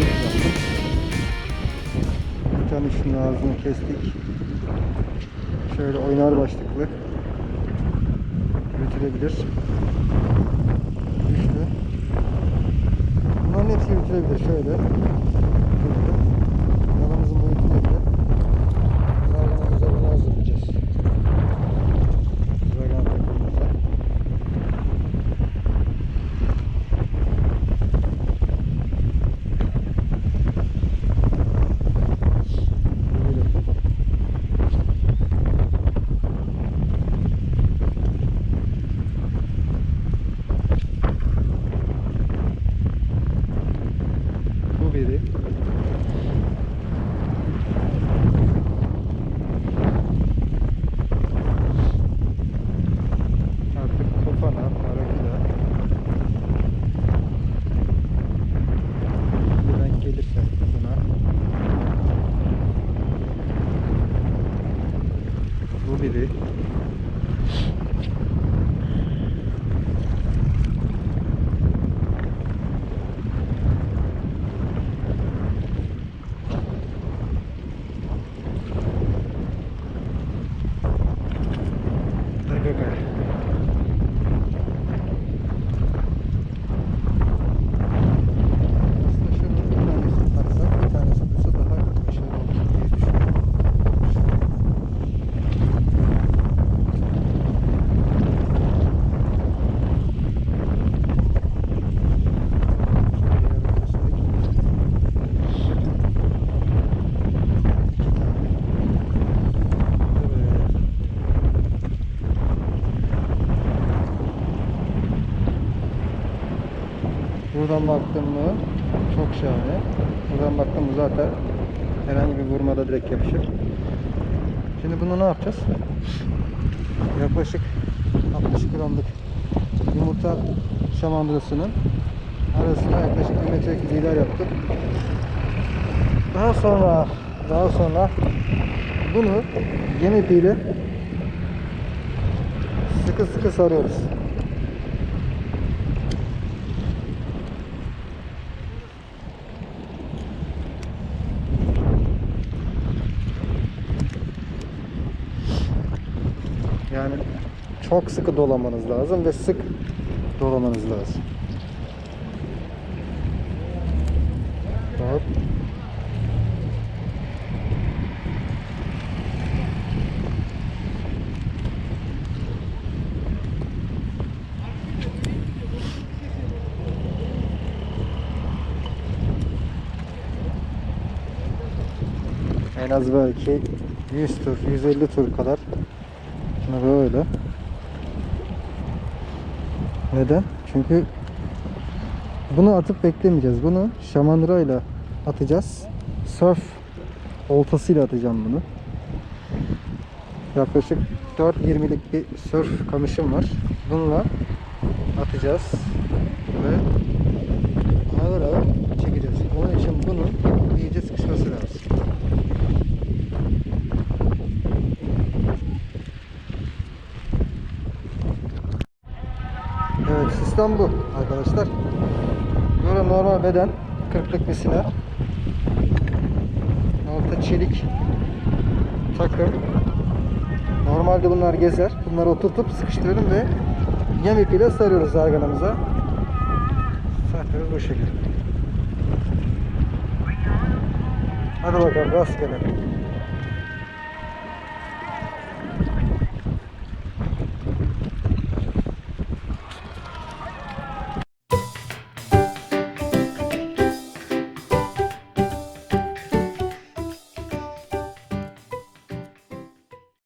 yaptık. Bir tane şunun ağzını kestik. Şöyle oynar başlıklı. Yürütülebilir. Üçlü. Bunların hepsi yürütülebilir. Şöyle. ele né? Vou me ver. Buradan baktım mı çok şahane. Buradan baktım mı zaten herhangi bir vurmada direkt yapışır. Şimdi bunu ne yapacağız? Yaklaşık 60 gramlık yumurta şamandırasının arasına yaklaşık 1 metre gidiler yaptık. Daha sonra daha sonra bunu yem ipiyle sıkı sıkı sarıyoruz. Yani çok sıkı dolamanız lazım ve sık dolamanız lazım. Hop. En az belki 100 tur, 150 tur kadar böyle. Neden? Çünkü bunu atıp beklemeyeceğiz. Bunu şamandırayla atacağız. Surf oltasıyla atacağım bunu. Yaklaşık 4.20'lik bir surf kamışım var. Bununla atacağız ve ağır ağır çekeceğiz. Onun için bunun Evet sistem bu arkadaşlar. Böyle normal beden 40'lık bir silah. Altta çelik takım. Normalde bunlar gezer. Bunları oturtup sıkıştırıyorum ve yem ipiyle sarıyoruz zarganamıza. Sarıyoruz bu şekilde. Hadi bakalım rastgele.